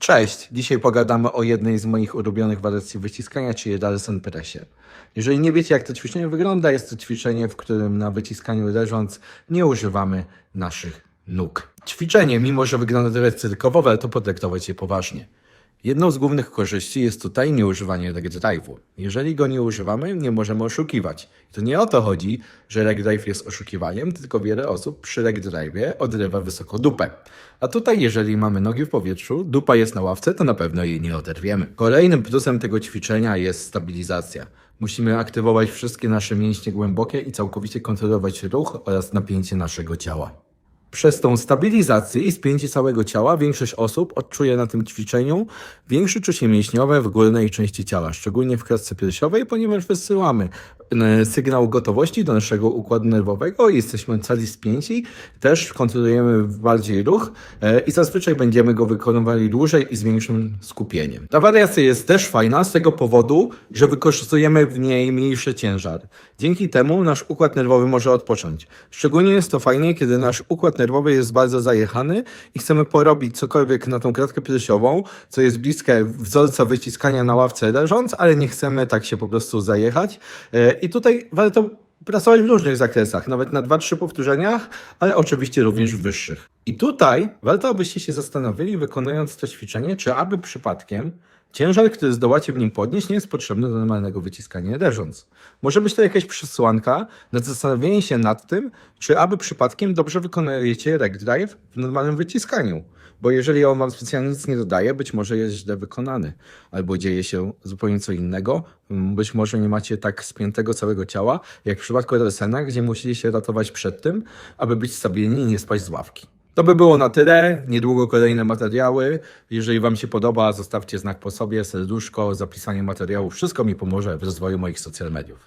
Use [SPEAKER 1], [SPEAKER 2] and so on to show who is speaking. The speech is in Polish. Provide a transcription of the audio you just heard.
[SPEAKER 1] Cześć! Dzisiaj pogadamy o jednej z moich ulubionych wariacji wyciskania, czyli Larsen Pressie. Jeżeli nie wiecie, jak to ćwiczenie wygląda, jest to ćwiczenie, w którym na wyciskaniu leżąc nie używamy naszych nóg. Ćwiczenie, mimo że wygląda trochę cyrkowo, warto potraktować je poważnie. Jedną z głównych korzyści jest tutaj nieużywanie leg drive'u. Jeżeli go nie używamy, nie możemy oszukiwać. To nie o to chodzi, że leg drive jest oszukiwaniem, tylko wiele osób przy leg drive'ie odrywa wysoko dupę. A tutaj, jeżeli mamy nogi w powietrzu, dupa jest na ławce, to na pewno jej nie oderwiemy. Kolejnym plusem tego ćwiczenia jest stabilizacja. Musimy aktywować wszystkie nasze mięśnie głębokie i całkowicie kontrolować ruch oraz napięcie naszego ciała. Przez tą stabilizację i spięcie całego ciała większość osób odczuje na tym ćwiczeniu większe czucie mięśniowe w górnej części ciała, szczególnie w klatce piersiowej, ponieważ wysyłamy e, sygnał gotowości do naszego układu nerwowego i jesteśmy cali spięci, też kontrolujemy bardziej ruch e, i zazwyczaj będziemy go wykonywali dłużej i z większym skupieniem. Ta wariacja jest też fajna z tego powodu, że wykorzystujemy w niej mniejszy ciężar. Dzięki temu nasz układ nerwowy może odpocząć. Szczególnie jest to fajnie, kiedy nasz układ nerwowy jest bardzo zajechany i chcemy porobić cokolwiek na tą klatkę piersiową, co jest bliskie wzorca wyciskania na ławce leżąc, ale nie chcemy tak się po prostu zajechać. E, I tutaj warto pracować w różnych zakresach, nawet na 2-3 powtórzeniach, ale oczywiście również w wyższych. I tutaj warto, abyście się zastanowili, wykonując to ćwiczenie, czy aby przypadkiem ciężar, który zdołacie w nim podnieść, nie jest potrzebny do normalnego wyciskania leżąc. Może być to jakaś przesłanka na zastanowienie się nad tym, czy aby przypadkiem dobrze wykonujecie leg drive w normalnym wyciskaniu. Bo jeżeli on wam specjalnie nic nie dodaje, być może jest źle wykonany, albo dzieje się zupełnie co innego, być może nie macie tak spiętego całego ciała, jak w przypadku Ersena, gdzie musieli się ratować przed tym, aby być stabilni i nie spać z ławki. To by było na tyle. Niedługo kolejne materiały. Jeżeli Wam się podoba, zostawcie znak po sobie, serduszko, zapisanie materiału. Wszystko mi pomoże w rozwoju moich social mediów.